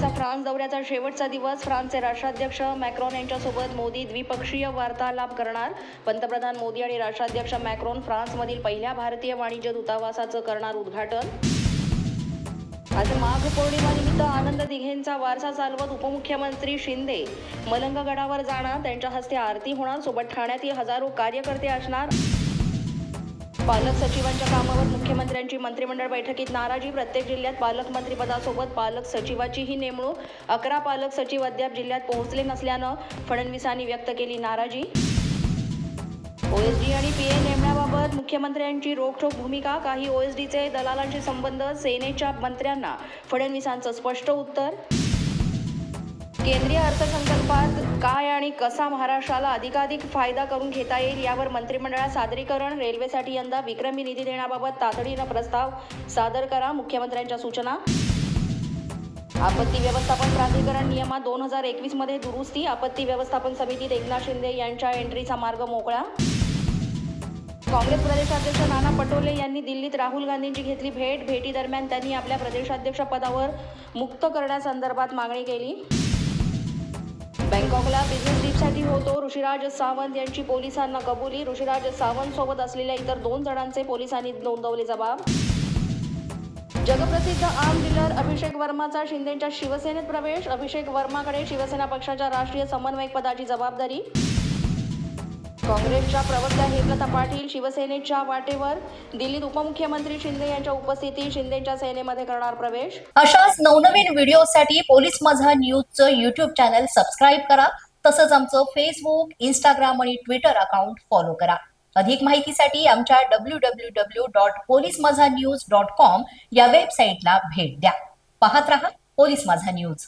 दौऱ्याचा शेवटचा दिवस. फ्रान्सचे राष्ट्राध्यक्ष मॅक्रॉन यांच्यासोबत मोदी द्विपक्षीय वार्तालाप करणार. पंतप्रधान मोदी आणि राष्ट्राध्यक्ष मॅक्रॉन फ्रान्समधील पहिल्या भारतीय वाणिज्य दूतावासाचं करणार उद्घाटन. आज माघ पौर्णिमानिमित्त आनंद दिघेंचा वारसा चालवत उपमुख्यमंत्री शिंदे. मलंगगडावर जाणार त्यांच्या हस्ते आरती होणार सोबत ठाण्यातील हजारो कार्यकर्ते असणार. पालक सचिवांच्या कामावर मुख्यमंत्र्यांची मंत्रिमंडळ बैठकीत नाराजी प्रत्येक जिल्ह्यात पालकमंत्रीपदासोबत पालक सचिवाचीही नेमणूक अकरा पालक सचिव अद्याप जिल्ह्यात पोहोचले नसल्यानं फडणवीसांनी व्यक्त केली नाराजी. ओएसडी आणि पीए नेमण्याबाबत मुख्यमंत्र्यांची रोखठोक भूमिका काही ओएसडीचे दलालांचे संबंध सेनेच्या मंत्र्यांना फडणवीसांचं स्पष्ट उत्तर. केंद्रीय अर्थसंकल्पात आणि कसा महाराष्ट्राला अधिकाधिक फायदा करून घेता येईल यावर मंत्रिमंडळात सादरीकरण रेल्वेसाठी यंदा विक्रमी निधी देण्याबाबत तातडीनं प्रस्ताव सादर करा. मुख्यमंत्र्यांच्या सूचना. आपत्ती व्यवस्थापन प्राधिकरण नियमात दोन हजार एकवीसमध्ये दुरुस्ती आपत्ती व्यवस्थापन समितीत एकनाथ शिंदे यांच्या एंट्रीचा मार्ग मोकळा. काँग्रेस प्रदेशाध्यक्ष नाना पटोले यांनी दिल्लीत राहुल गांधींची घेतली भेट. भेटीदरम्यान त्यांनी आपल्या प्रदेशाध्यक्ष पदावर मुक्त करण्यासंदर्भात मागणी केली. बँकॉकला बिझनेस ट्रिपसाठी होतो. ऋषिराज सावंत यांची पोलिसांना कबुली. ऋषिराज सावंत सोबत असलेल्या इतर दोन जणांचे पोलिसांनी नोंदवले जबाब. जगप्रसिद्ध आर्म डीलर अभिषेक वर्माचा शिंदेच्या शिवसेनेत प्रवेश. अभिषेक वर्माकडे शिवसेना पक्षाच्या राष्ट्रीय समन्वयक पदाची जबाबदारी. काँग्रेसच्या प्रवक्त्या हेमलता पाटील शिवसेनेच्या वाटेवर दिल्लीत उपमुख्यमंत्री शिंदे यांच्या उपस्थितीत शिंदेच्या सेनेमध्ये करणार प्रवेश. अशाच नवनवीन व्हिडिओसाठी पोलीस माझा न्यूजचं युट्यूब चॅनल सबस्क्राईब करा. तसंच आमचं फेसबुक इंस्टाग्राम आणि ट्विटर अकाउंट फॉलो करा. अधिक माहितीसाठी आमच्या W W W dot police Majha news dot com या वेबसाईटला भेट द्या. पाहत रहा पोलीस माझा न्यूज.